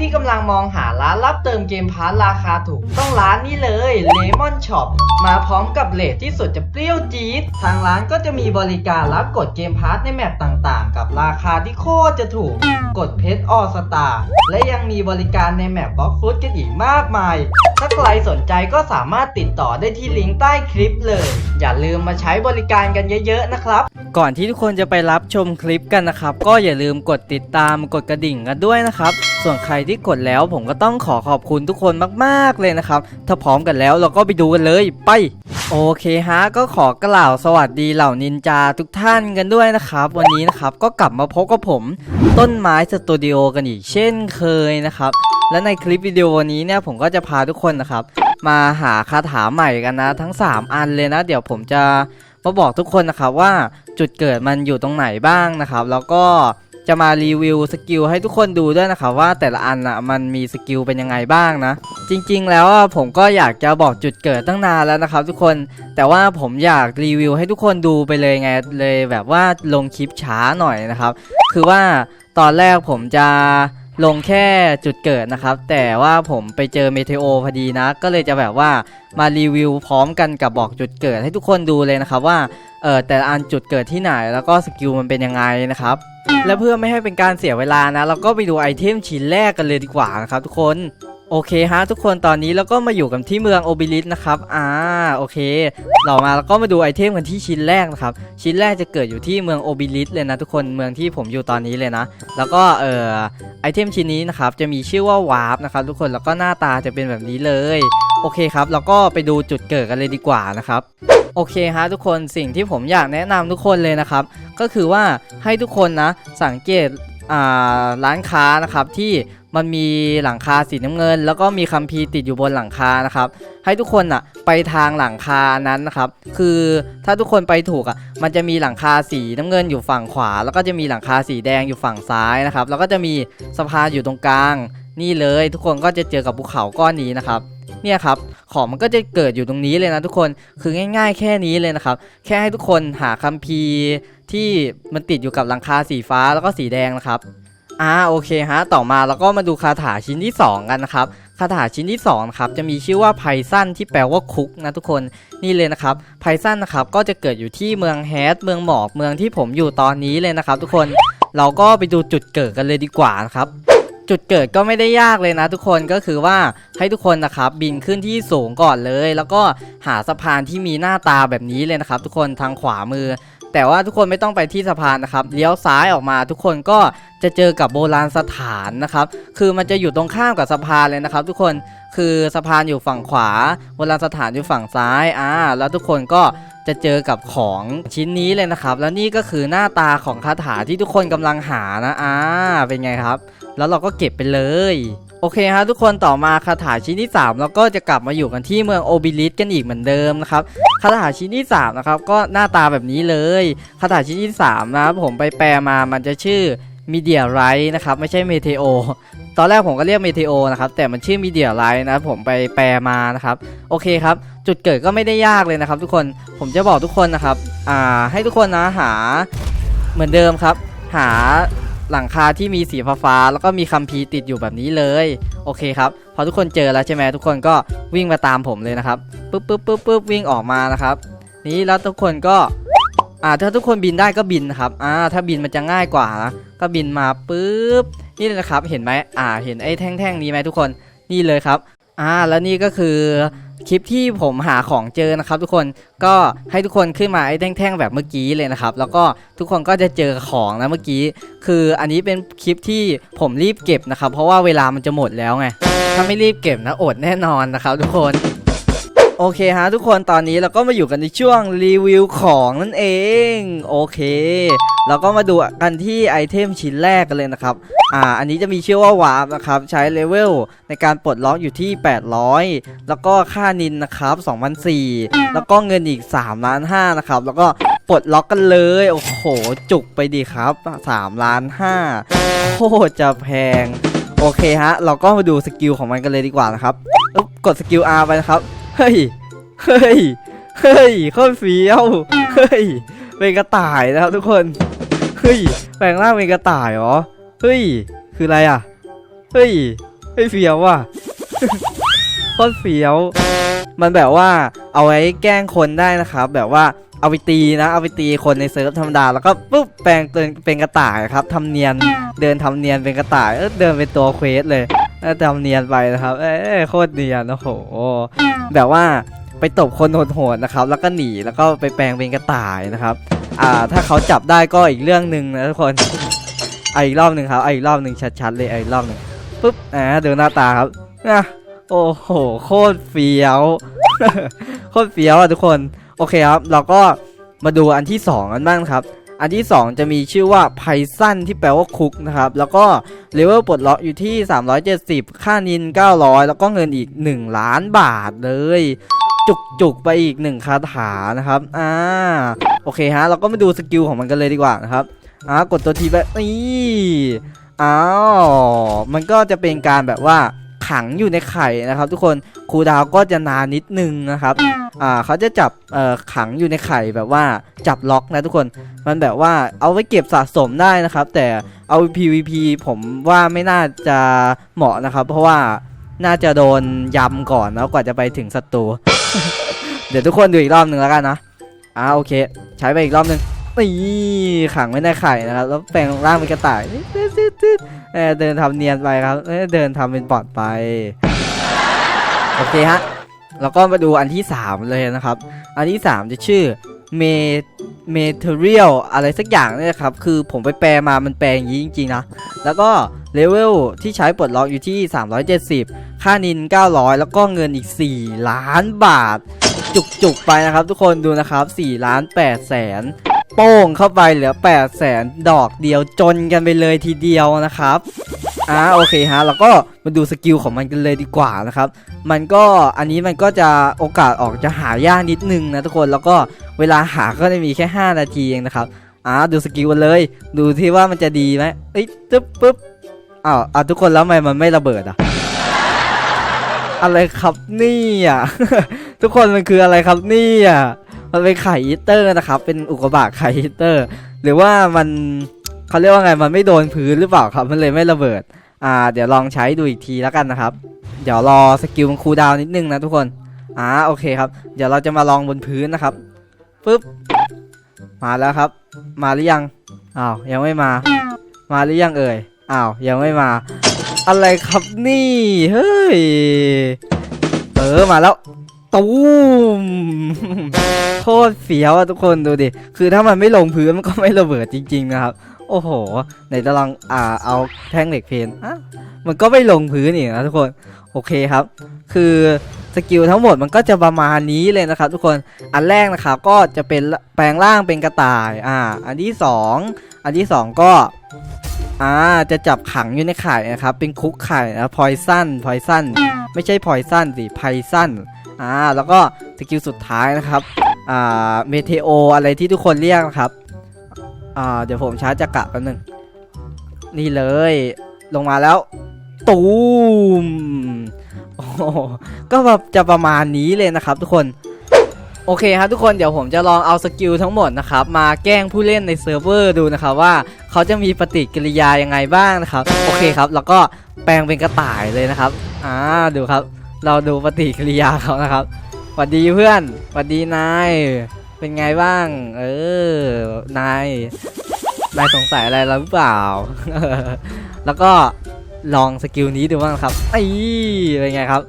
ที่กำลังมองหาร้านรับเติมเกมพาร์ทราคาถูก ต้องร้านนี้เลย Lemon Shop มาพร้อมกับเลทที่สุดจะเปรี้ยวจี๊ดทางร้านก็จะมีบริการรับกดเกมพาร์ทในแมปต่างๆ กับราคาที่โคตรจะถูก กดเพชรออสตาและยังมีบริการในแมปบล็อกฟุตกันอีกมากมาย ถ้าใครสนใจก็สามารถติดต่อได้ที่ลิงก์ใต้คลิปเลย อย่าลืมมาใช้บริการกันเยอะ ๆ นะครับ ก่อนที่ทุกคนจะไปรับชมคลิปกันนะครับ ก็อย่าลืมกดติดตามกดกระดิ่งกันด้วยนะครับ ส่วนใครที่กดแล้วผมก็ต้องขอขอบคุณทุกคนมากๆเลยนะครับ ถ้าพร้อมกันแล้วเราก็ไปดูกันเลยไป โอเคฮะ ก็ขอกล่าวสวัสดีเหล่านินจาทุกท่านกันด้วยนะครับ วันนี้นะครับก็กลับมาพบกับผม ต้นไม้สตูดิโอกันอีกเช่นเคยนะครับ และในคลิปวิดีโอนี้เนี่ยผมก็จะพาทุกคนนะครับ มาหาคาถาใหม่กันนะ ทั้ง 3 อันเลยนะ เดี๋ยวผมจะมาบอกทุกคนนะครับว่าจุดเกิดมันอยู่ตรงไหนบ้างนะครับ แล้วก็ จะมารีวิวสกิลให้ทุกคนดูด้วยนะครับว่าแต่ละอันอะมันมีสกิลเป็นยังไงบ้างนะ จริงๆ แล้วผมก็อยากจะบอกจุดเกิดตั้งนานแล้วนะครับ ทุกคนแต่ว่าผมอยากรีวิวให้ทุกคนดูไปเลยไงเลยแบบว่าลงคลิปช้าหน่อยนะครับ คือว่าตอนแรกผมจะ ลงแค่จุดเกิดนะครับ แต่ว่าผมไปเจอเมเทโอพอดีนะ ก็เลยจะแบบว่ามารีวิวพร้อมกันกับบอกจุดเกิดให้ทุกคนดูเลยนะครับว่าเออแต่อันจุดเกิดที่ไหนแล้วก็สกิลมันเป็นยังไงนะครับและเพื่อไม่ให้เป็นการเสียเวลานะ เราก็ไปดูไอเทมชิ้นแรกกันเลยดีกว่านะครับทุกคน โอเคฮะทุกคนตอนนี้เราก็มาอยู่กันที่เมืองโอบิลิสนะครับ อ่าโอเค เรามาแล้วก็มาดูไอเทมกันที่ชิ้นแรกนะครับ ชิ้นแรกจะเกิดอยู่ที่เมืองโอบิลิสเลยนะทุกคนเมืองที่ผมอยู่ตอนนี้เลยนะ แล้วก็เอ่อไอเทมชิ้นนี้นะครับจะมีชื่อว่าวาร์ปนะครับทุกคนแล้วก็หน้าตาจะเป็นแบบนี้เลยโอเคครับเราก็ไปดูจุดเกิดกันเลยดีกว่านะครับโอเคฮะทุกคนสิ่งที่ผมอยากแนะนำทุกคนเลยนะครับ ก็คือว่าให้ทุกคนนะสังเกต ร้านค้านะครับที่มันมีหลังคาสีน้ำเงิน แล้วก็มีคัมภีร์ติดอยู่บนหลังคานะครับ ให้ทุกคนอะไปทางหลังคานั้นนะครับ คือถ้าทุกคนไปถูกอะ มันจะมีหลังคาสีน้ำเงินอยู่ฝั่งขวา แล้วก็จะมีหลังคาสีแดงอยู่ฝั่งซ้ายนะครับ แล้วก็จะมีสะพานอยู่ตรงกลาง นี่เลยทุกคนก็จะเจอกับภูเขาก้อนนี้นะครับเนี่ยครับของมันก็จะเกิดอยู่ตรงนี้เลยนะทุกคนคือง่าย ๆ แค่นี้เลยนะครับ แค่ให้ทุกคนหาคัมภีร์ ที่มันติดอยู่กับหลังคาสีฟ้าแล้วก็สีแดงนะครับอ่าโอเคฮะต่อมาเราก็มาดูคาถาชิ้นที่ 2 กันนะครับคาถาชิ้นที่2ครับจะมีชื่อว่าไพซันที่แปลว่าคุกนะทุกคนนี่เลยนะครับไพซันนะครับก็จะเกิดอยู่ที่เมืองแฮดเมืองหมอกเมืองที่ผมอยู่ตอนนี้เลยนะครับ ทุกคนเราก็ไปดูจุดเกิดกันเลยดีกว่านะครับจุดเกิดก็ไม่ได้ยากเลยนะทุกคนก็คือว่าให้ทุกคนนะครับบินขึ้นที่สูงก่อนเลย แล้วก็หาสะพานที่มีหน้าตาแบบนี้เลยนะครับ ทุกคนทางขวามือ แต่ว่าทุกคนไม่ต้องไปที่สะพานนะครับเลี้ยวซ้ายออกมาทุกคนก็จะเจอกับโบราณสถานนะครับ คือมันจะอยู่ตรงข้ามกับสะพานเลยนะครับ ทุกคนคือสะพานอยู่ฝั่งขวาโบราณสถานอยู่ฝั่งซ้ายอ่าแล้วทุกคนก็จะเจอกับของชิ้นนี้เลยนะครับ แล้วนี่ก็คือหน้าตาของคาถาที่ทุกคนกำลังหานะอ่าเป็นไงครับ แล้วเราก็เก็บไปเลย โอเคฮะทุกคนต่อมาคาถาชิ้นที่ 3 แล้วก็จะกลับมาอยู่กันที่เมืองโอบิลิสกันอีกเหมือนเดิมนะครับคาถาชิ้นที่3นะครับก็หน้าตาแบบนี้เลยคาถาชิ้นที่3นะครับผมไปแปลมามันจะชื่อมีเดียไรนะครับไม่ใช่เมเทโอตอนแรกผมก็เรียกเมเทโอนะครับแต่มันชื่อมีเดียไรนะผมไปแปลมานะครับโอเคครับจุดเกิดก็ไม่ได้ยากเลยนะครับ ทุกคนผมจะบอกทุกคนนะครับอ่าให้ทุกคนนะหาเหมือนเดิมครับ หา หลังคาที่มีสีฟ้าๆแล้วก็มีคัมภีร์ติดอยู่แบบนี้เลย โอเคครับ พอทุกคนเจอแล้วใช่ไหมทุกคนก็วิ่งมาตามผมเลยนะครับปุ๊บปุ๊บปุ๊บปุ๊บวิ่งออกมานะครับ นี้แล้วทุกคนก็อ่าถ้าทุกคนบินได้ก็บินครับอ่าถ้าบินมันจะง่ายกว่านะก็บินมาปุ๊บนี่เลยนะครับเห็นไหมอ่า เห็นไอ้แท่งๆนี้ไหมทุกคนนี่เลยครับ อ่าแล้วนี่ก็คือ คลิปที่ผมหาของเจอนะครับ ทุกคนก็ให้ทุกคนขึ้นมาไอ้แท่งๆแบบเมื่อกี้เลยนะครับ แล้วก็ทุกคนก็จะเจอของนะเมื่อกี้ คืออันนี้เป็นคลิปที่ผมรีบเก็บนะครับ เพราะว่าเวลามันจะหมดแล้วไงถ้าไม่รีบเก็บนะอดแน่นอนนะครับ ทุกคน โอเคฮะทุกคนตอนนี้เราก็มาอยู่กันในช่วงรีวิวของนั่นเอง โอเค เราก็มาดูกันที่ไอเทมชิ้นแรกกันเลยนะครับ อ่า อันนี้จะมีชื่อว่าวาร์ปนะครับ ใช้เลเวลในการปลดล็อกอยู่ที่ 800 แล้วก็ค่านินนะครับ2,004 แล้วก็เงินอีก3ล้าน5นะครับ แล้วก็ปลดล็อกกันเลย โอ้โห จุกไปดีครับ3ล้าน5โคตรจะแพง โอเคฮะ เราก็มาดูสกิลของมันกันเลยดีกว่านะครับอึ๊บกดสกิล R ไปนะครับ เฮ้ย เฮ้ย เฮ้ยโคตรเฟี้ยว เฮ้ย เป็นกระต่ายนะครับทุกคน เฮ้ย แปลงร่างเป็นกระต่ายเหรอ เฮ้ย คืออะไรอะ เฮ้ย เฮ้ยเฟี้ยวว่ะโคตรเฟี้ยว มันแบบว่าเอาไว้แกล้งคนได้นะครับ แบบว่าเอาไปตีนะ เอาไปตีคนในเซิร์ฟธรรมดา แล้วก็ปุ๊บแปลงตัวเป็นกระต่ายครับทำเนียน เดินทำเนียนเป็นกระต่าย เดินเป็นตัวเควสเลย เออทำเนียนไปนะครับ เอ้โคตรเนียนโอ้โหแบบว่าไปตบคนโหดๆนะครับ แล้วก็หนีแล้วก็ไปแปลงเป็นกระต่ายนะครับ อ่า ถ้าเขาจับได้ก็อีกเรื่องหนึ่งนะทุกคนเอาอีกรอบหนึ่งครับเอาอีกรอบหนึ่งชัดๆเลยเอาอีกรอบหนึ่งปุ๊บอ่าดูหน้าตาครับนะโอ้โหโคตรเฟี้ยวโคตรเฟี้ยวอะทุกคน โอเคครับ เราก็มาดูอันที่2กันบ้างครับ อันที่ 2 จะมีชื่อว่าไพซันที่แปลว่าคุกนะครับ แล้วก็เลเวลปลดล็อกอยู่ที่ 370 ค่านิน 900 แล้วก็เงินอีก 1 ล้านบาทเลย จุกจุกๆไปอีก 1 คาถานะครับ อ่า โอเคฮะ เราก็มาดูสกิลของมันกันเลยดีกว่านะครับ อ่ากดตัวทีไปนี่อ้าว มันก็จะเป็นการแบบว่า ขังอยู่ในไข่นะครับ ทุกคนครูดาวก็จะนานนิดนึงนะครับอ่าเขาจะจับเอ่อขังอยู่ในไข่แบบว่าจับล็อกนะทุกคนมันแบบว่าเอาไว้เก็บสะสมได้นะครับ แต่เอา PVP ผมว่าไม่น่าจะเหมาะนะครับ เพราะว่าน่าจะโดนยำก่อนแล้วกว่าจะไปถึงศัตรู เดี๋ยวทุกคนดูอีกรอบหนึ่งแล้วกันนะอ่าโอเค ใช้ไปอีกรอบหนึ่ง นี่ขังไว้ในไข่นะครับ แล้วแปลงร่างเป็นกระต่ายเดินทำเนียนไปครับเดินทำเป็นปอดไป โอเคฮะ แล้วก็มาดูอันที่ 3 เลยนะครับ อันที่ 3 จะชื่อ m e material อะไรสักอย่างเนี่ยนะครับ คือผมไปแปลมามันแปลอย่างนี้จริงๆนะ แล้วก็เลเวลที่ใช้ปลดล็อกอยู่ที่ 370 ค่านิน 900 แล้วก็เงินอีก 4 ล้านบาท จุกๆไปนะครับ ทุกคนดูนะครับ 4 ล้าน8แสน โป้งเข้าไปเหลือ8แสนดอกเดียวจนกันไปเลยทีเดียวนะครับอ่าโอเคฮะแล้วก็มาดูสกิลของมันกันเลยดีกว่านะครับ มันก็อันนี้มันก็จะโอกาสออกจะหายากนิดนึงนะทุกคนแล้วก็เวลาหาก็จะมีแค่ 5 นาทีเองนะครับอ่าดูสกิลกันเลย ดูที่ว่ามันจะดีไหมเอ้ยตึ๊บปุ๊บอ้าวอะทุกคนแล้วทำไมมันไม่ระเบิดอะอะไรครับนี่อะทุกคนมันคืออะไรครับนี่อะ มันเป็นไข่อีเตอร์นะครับ เป็นอุกกาบาตไข่อีเตอร์ หรือว่ามันเขาเรียกว่าไงมันไม่โดนพื้นหรือเปล่าครับ มันเลยไม่ระเบิด อ่า เดี๋ยวลองใช้ดูอีกทีแล้วกันนะครับ เดี๋ยวรอสกิลมันคูลดาวน์นิดนึงนะทุกคน อ่าโอเคครับ เดี๋ยวเราจะมาลองบนพื้นนะครับปึ๊บมาแล้วครับ มาหรือยังอ้าวยังไม่มา มาหรือยังเอ่ยอ้าวยังไม่มา อะไรครับนี่เฮ้ยเออมาแล้ว ตูมโคตรเฟี้ยวอะทุกคนดูดิ คือถ้ามันไม่ลงพื้นมันก็ไม่ระเบิดจริง ๆ นะครับ โอ้โหไหนจะลองอ่าเอาแท่งเหล็กเพนอะมันก็ไม่ลงพื้นอีกนะทุกคนโอเคครับ คือสกิลทั้งหมดมันก็จะประมาณนี้เลยนะครับ ทุกคนอันแรกนะครับก็จะเป็นแปลงร่างเป็นกระต่ายอ่าอันที่สองอันที่สองก็อ่าจะจับขังอยู่ในไข่นะครับ เป็นคุกไข่นะพอยซันพอยซันไม่ใช่พอยซันสิไพซัน อ่าแล้วก็สกิลสุดท้ายนะครับอ่าเมเทโออะไรที่ทุกคนเรียกนะครับอ่าเดี๋ยวผมชาร์จจักระแป๊บนึงนี่เลย ลงมาแล้ว ตูมโอ้ก็แบบจะประมาณนี้เลยนะครับทุกคนโอเคครับทุกคนเดี๋ยวผมจะลองเอาสกิลทั้งหมดนะครับมาแกล้งผู้เล่นในเซิร์ฟเวอร์ดูนะครับว่าเขาจะมีปฏิกิริยายังไงบ้างนะครับ โอเคครับ แล้วก็แปลงเป็นกระต่ายเลยนะครับอ่าดูครับ เราดูปฏิกิริยาเขานะครับสวัสดีเพื่อนสวัสดีนาย เป็นไงบ้าง เออ นาย นายสงสัยอะไรเราหรือเปล่า แล้วก็ลองสกิลนี้ดูบ้างครับไอ้เป็นไงครับ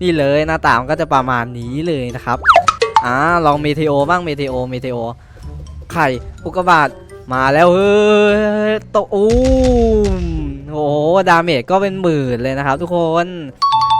นี่เลยหน้าตามก็จะประมาณนี้เลยนะครับ อ่า ลองเมเทโอบ้างเมเทโอเมเทโอ ไข่ อุกกาบาตมาแล้วเฮ้ยโตอู้มโอ้โห ดาเมจก็เป็นหมื่นเลยนะครับทุกคน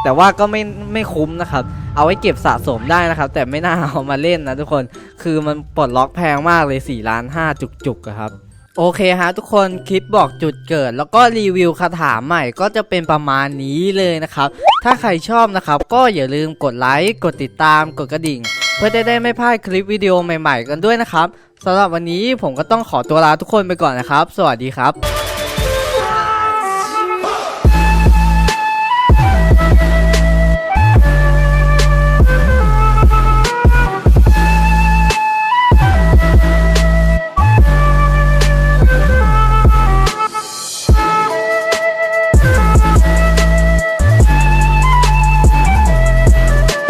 แต่ว่าก็ไม่ไม่คุ้มนะครับ เอาไว้เก็บสะสมได้นะครับ แต่ไม่น่าเอามาเล่นนะทุกคน คือมันปลดล็อกแพงมากเลย4ล้าน5จุกๆอะครับโอเคฮะทุกคนคลิปบอกจุดเกิด แล้วก็รีวิวคาถาใหม่ก็จะเป็นประมาณนี้เลยนะครับ ถ้าใครชอบนะครับ ก็อย่าลืมกดไลค์กดติดตามกดกระดิ่ง เพื่อจะได้ไม่พลาดคลิปวิดีโอใหม่ๆ กันด้วยนะครับสำหรับวันนี้ผมก็ต้องขอตัวลาทุกคนไปก่อนนะครับ สวัสดีครับ